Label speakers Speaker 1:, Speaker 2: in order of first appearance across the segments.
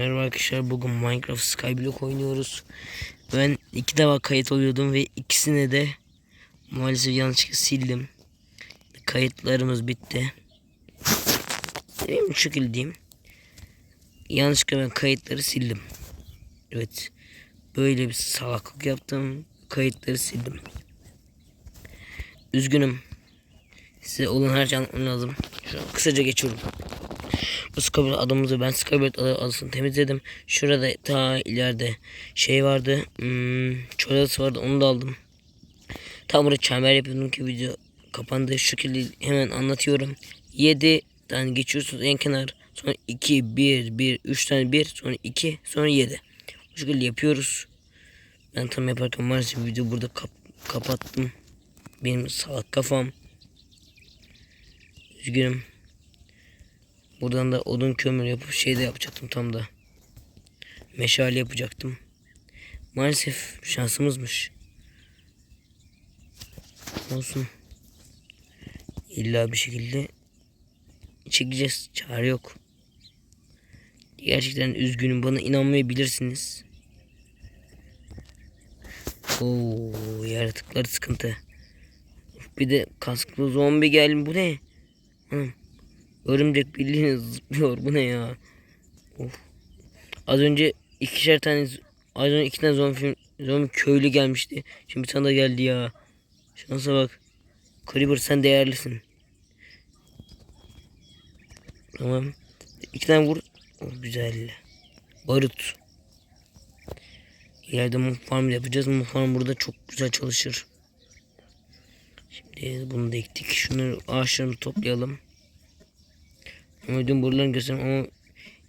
Speaker 1: Merhaba arkadaşlar bugün Minecraft Skyblock oynuyoruz. Ben iki defa kayıt oluyordum ve ikisine de maalesef yanlışlıkla sildim. Kayıtlarımız bitti. Benim şekilde diyeyim. Yanlışlıkla ben kayıtları sildim. Evet. Böyle bir salaklık yaptım. Kayıtları sildim. Üzgünüm. Size olan her şey lazım. Şu an kısaca geçiyorum. Skybird adamımızı ben adı- adasını temizledim. Şurada ta ileride şey vardı. Hmm, çöl adası vardı onu da aldım. Tam burada çember yapıyordum ki video kapandı. Şu şekilde hemen anlatıyorum. 7 tane geçiyorsunuz en kenar. Sonra 2, 1, 1, 3 tane 1, sonra 2, sonra 7. Bu şekilde yapıyoruz. Ben tam yaparken maalesef video burada kap- kapattım. Benim salak kafam. Üzgünüm. Buradan da odun kömür yapıp şey de yapacaktım tam da. Meşale yapacaktım. Maalesef şansımızmış. Olsun. İlla bir şekilde çekeceğiz. Çare yok. Gerçekten üzgünüm. Bana inanmayabilirsiniz. Oo, yaratıklar sıkıntı. Bir de kasklı zombi geldi. Bu ne? Anam. Örümcek bildiğiniz zıplıyor. Bu ne ya? Of. Az önce ikişer tane az önce iki tane zombi, zombi köylü gelmişti. Şimdi tane daha geldi ya. Şansa bak. Creeper sen değerlisin. Tamam. İki tane vur. Oh, güzel. Barut. İleride mum farm yapacağız. Mum farm burada çok güzel çalışır. Şimdi bunu da ektik. Şunları ağaçlarını toplayalım. Ama dün buralarını göstereyim ama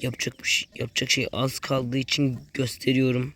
Speaker 1: yapacak bir şey, yapacak şey az kaldığı için gösteriyorum.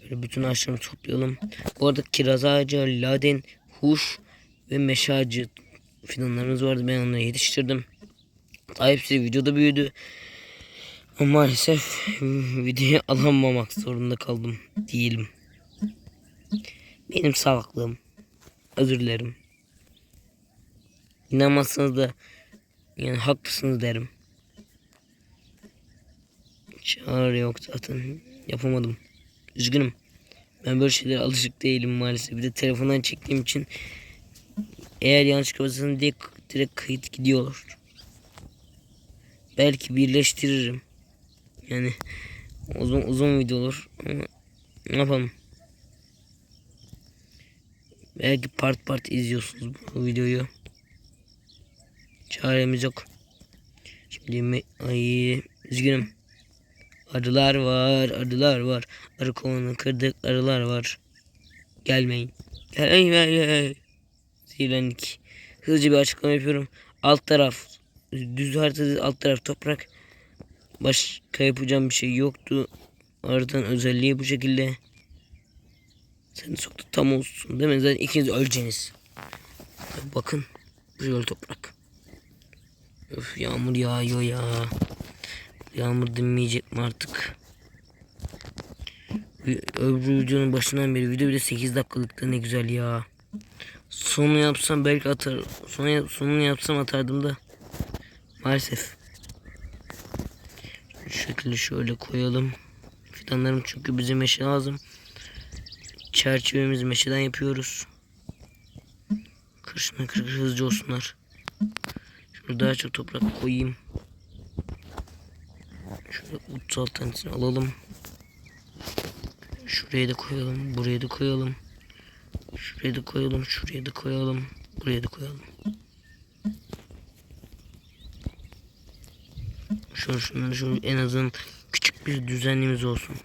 Speaker 1: Şöyle bütün ağaçlarını toplayalım. Bu arada kiraz ağacı, laden, huş ve meşe ağacı fidanlarımız vardı. Ben onları yetiştirdim. Daha hepsi videoda büyüdü. Ama maalesef videoya alamamak zorunda kaldım. Değilim. Benim salaklığım. Özür dilerim. İnanmazsanız da yani haklısınız derim. Çağrı yok zaten. Yapamadım. Üzgünüm. Ben böyle şeylere alışık değilim maalesef. Bir de telefondan çektiğim için eğer yanlış kapatırsanız direkt, direkt kayıt gidiyor. Belki birleştiririm. Yani uzun uzun video olur ama ne yapalım. Belki part part izliyorsunuz bu videoyu. Çaremiz yok. Şimdi mi? Ay üzgünüm. Arılar var, arılar var. Arı kovanı kırdık, arılar var. Gelmeyin. Gelmeyin, gelmeyin. Zehirlendik. Hızlıca bir açıklama yapıyorum. Alt taraf düz haritada alt taraf toprak. Başka yapacağım bir şey yoktu. Haritanın özelliği bu şekilde. Sen soktu tam olsun değil mi? Zaten ikiniz öleceğiniz. Bakın. Güzel toprak. Öf yağmur yağıyor ya. Yağmur dinmeyecek mi artık? Öbür videonun başından beri video bile 8 dakikalıkta ne güzel ya. Sonu yapsam belki atar. Sonu, sonunu yapsam atardım da. Maalesef. Şu şekilde şöyle koyalım. Fidanlarım çünkü bize meşe lazım. Çerçevemizi meşeden yapıyoruz. Kırışına kırık hızlıca olsunlar. Şunu daha çok toprak koyayım. Şöyle 36 tanesini alalım. Şuraya da koyalım. Buraya da koyalım. Şuraya da koyalım. Şuraya da koyalım. Buraya da koyalım. Şöyle şunları şöyle en azından küçük bir düzenliğimiz olsun.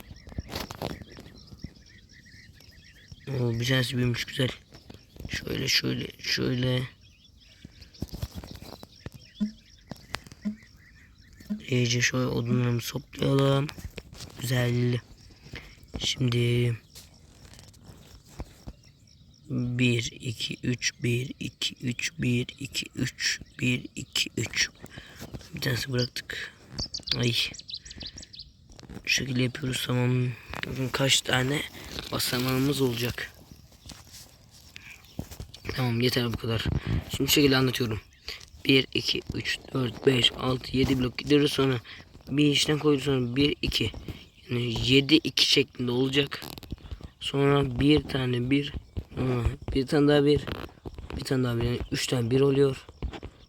Speaker 1: Oo, bir tanesi büyümüş güzel. Şöyle şöyle şöyle. İyice şöyle odunlarımızı toplayalım. Güzel. Şimdi 1 2 3 1 2 3 1 2 3 1 2 3 Bir tanesi bıraktık. Ay. Şu şekilde yapıyoruz tamam. Bakın kaç tane basamağımız olacak. Tamam yeter bu kadar. Şimdi şu şekilde anlatıyorum. 1, 2, 3, 4, 5, 6, 7 blok gidiyoruz sonra bir içine koyduk sonra 1 2. Yani 7 2 şeklinde olacak. Sonra bir tane bir bir tane daha bir bir tane daha bir yani 3 tane bir oluyor.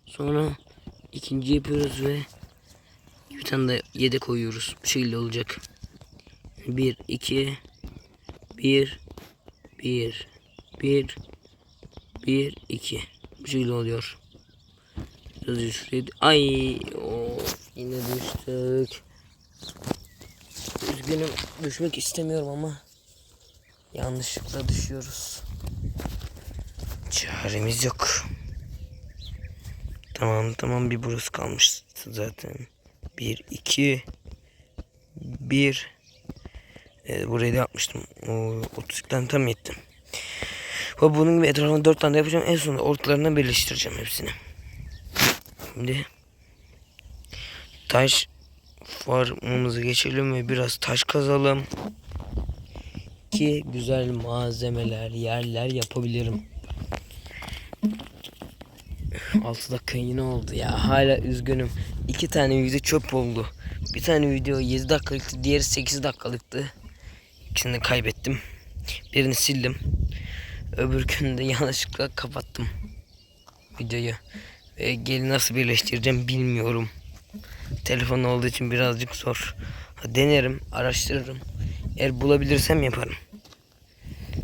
Speaker 1: Sonra ikinci yapıyoruz ve bir tane de 7 koyuyoruz. Bu şekilde olacak. 1 2 1 1 1 1 2 Bu şekilde oluyor. Şuraya ay of yine düştük. Üzgünüm düşmek istemiyorum ama yanlışlıkla düşüyoruz. Çaremiz yok. Tamam tamam bir burası kalmıştı zaten. 1 2 1 ee, burayı da yapmıştım. O 30 tane tam yetti. Ve bunun gibi etrafına 4 tane yapacağım. En sonunda ortalarına birleştireceğim hepsini. Şimdi taş farmımızı geçelim ve biraz taş kazalım. Ki güzel malzemeler, yerler yapabilirim. 6 dakika yine oldu ya. Hala üzgünüm. İki tane video çöp oldu. Bir tane video 7 dakikalıktı. Diğeri 8 dakikalıktı. İkisini kaybettim. Birini sildim. Öbür günde yanlışlıkla kapattım videoyu. Ve geri nasıl birleştireceğim bilmiyorum. Telefon olduğu için birazcık zor. Denerim, araştırırım. Eğer bulabilirsem yaparım.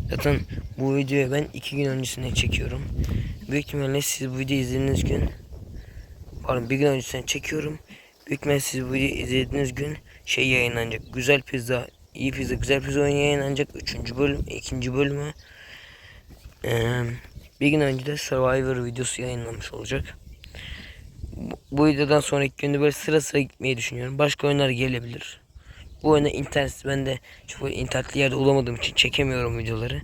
Speaker 1: Zaten bu videoyu ben iki gün öncesine çekiyorum. Büyük ihtimalle siz bu videoyu izlediğiniz gün pardon bir gün öncesine çekiyorum. Büyük ihtimalle siz bu videoyu izlediğiniz gün şey yayınlanacak. Güzel pizza, iyi pizza, güzel pizza oyunu yayınlanacak. Üçüncü bölüm, ikinci bölümü. Ee, bir gün önce de Survivor videosu yayınlanmış olacak. Bu, videodan sonraki günde böyle sıra sıra gitmeyi düşünüyorum. Başka oyunlar gelebilir. Bu oyunda internet ben de çok internetli yerde olamadığım için çekemiyorum videoları.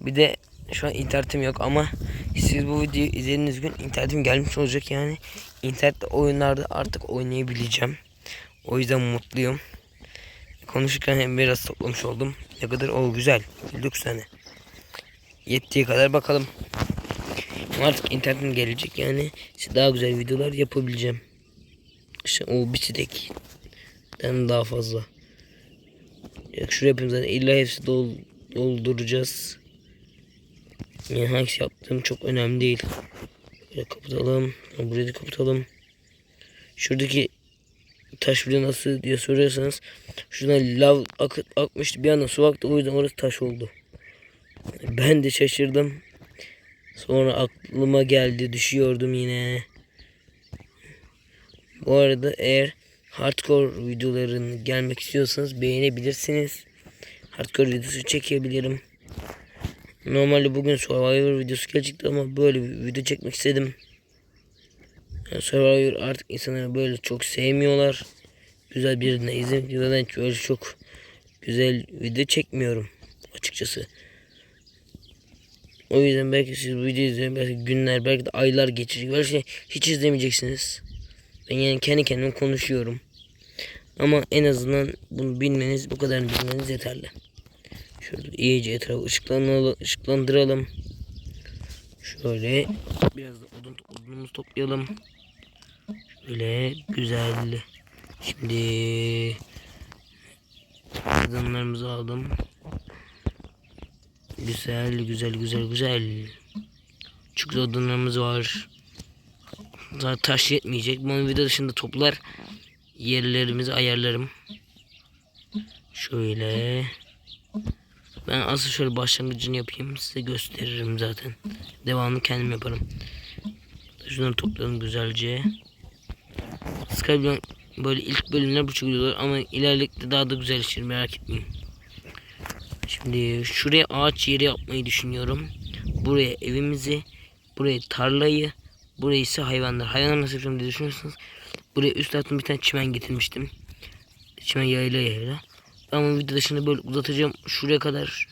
Speaker 1: Bir de şu an internetim yok ama siz bu videoyu izlediğiniz gün internetim gelmiş olacak yani. internette oyunlarda artık oynayabileceğim. O yüzden mutluyum. Konuşurken hem biraz toplamış oldum. Ne kadar o güzel. 9 tane. Yettiği kadar bakalım. Artık internetim gelecek yani size daha güzel videolar yapabileceğim. İşte o bir stekten daha fazla. Ya şuraya yapayım zaten illa hepsi dol, dolduracağız. Yani hangisi yaptığım çok önemli değil. Böyle kapatalım. Burayı da kapatalım. Şuradaki taş video nasıl diye soruyorsanız şuradan lav ak akmıştı bir anda su aktı o yüzden orası taş oldu. Ben de şaşırdım. Sonra aklıma geldi düşüyordum yine. Bu arada eğer hardcore videoların gelmek istiyorsanız beğenebilirsiniz. Hardcore videosu çekebilirim. Normalde bugün Survivor videosu gelecekti ama böyle bir video çekmek istedim. Yani Survivor artık insanları böyle çok sevmiyorlar. Güzel birine izin. Zaten böyle çok güzel video çekmiyorum açıkçası. O yüzden belki siz bu videoyu izleyin. Belki günler belki de aylar geçecek. Belki şey hiç izlemeyeceksiniz. Ben yani kendi kendime konuşuyorum. Ama en azından bunu bilmeniz bu kadar bilmeniz yeterli. Şöyle iyice etrafı ışıklandıralım. Şöyle biraz da odun, odunumuzu toplayalım. Şöyle güzel. Şimdi adamlarımızı aldım. Güzel güzel güzel güzel. Güzel odunlarımız var. Zaten taş yetmeyecek. Bu video dışında toplar yerlerimizi ayarlarım. Şöyle. Ben asıl şöyle başlangıcını yapayım. Size gösteririm zaten. Devamını kendim yaparım. Şunları toplayalım güzelce. Skype'den böyle ilk bölümler bu şekilde ama ilerledikçe daha da güzelleşir merak etmeyin. Şimdi şuraya ağaç yeri yapmayı düşünüyorum. Buraya evimizi, buraya tarlayı, buraya ise hayvanlar. Hayvanlar nasıl yapacağım diye düşünüyorsanız buraya üst taraftan bir tane çimen getirmiştim. Çimen yayla yayla. Ama video dışında böyle uzatacağım şuraya kadar.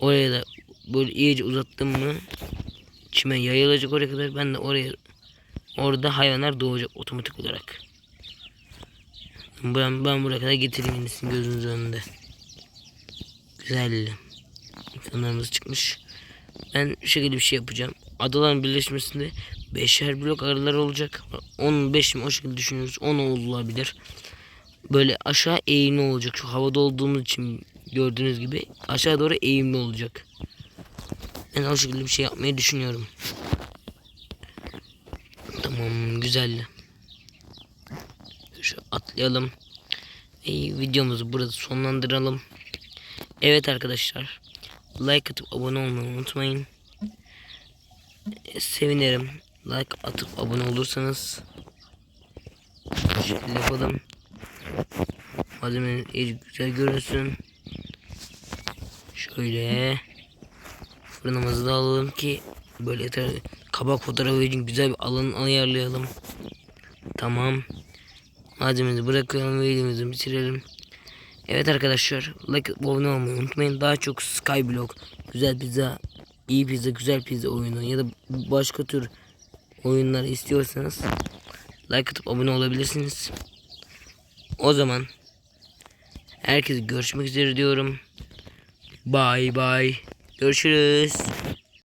Speaker 1: Oraya da böyle iyice uzattım mı çimen yayılacak oraya kadar. Ben de oraya orada hayvanlar doğacak otomatik olarak. Ben, ben buraya kadar getireyim yenisini gözünüz önünde. Güzel. İnsanlarımız çıkmış. Ben şu şekilde bir şey yapacağım. Adaların birleşmesinde beşer blok aralar olacak. 15 mi o şekilde düşünüyoruz. 10 olabilir. böyle aşağı eğimli olacak. Şu havada olduğumuz için gördüğünüz gibi aşağı doğru eğimli olacak. Ben o şekilde bir şey yapmayı düşünüyorum. Tamam güzel. Şu atlayalım. E, videomuzu burada sonlandıralım. Evet arkadaşlar. Like atıp abone olmayı unutmayın. Sevinirim. Like atıp abone olursanız. Şekilde yapalım. Malzemenin iyi güzel görünsün. Şöyle. Fırınımızı da alalım ki böyle yeter. Kabak fotoğrafı için güzel bir alan ayarlayalım. Tamam. Malzememizi bırakalım videomuzu bitirelim. Evet arkadaşlar like abone olmayı unutmayın. Daha çok Skyblock, güzel pizza, iyi pizza, güzel pizza oyunu ya da başka tür oyunlar istiyorsanız like atıp abone olabilirsiniz. O zaman herkese görüşmek üzere diyorum. Bye bye. Görüşürüz.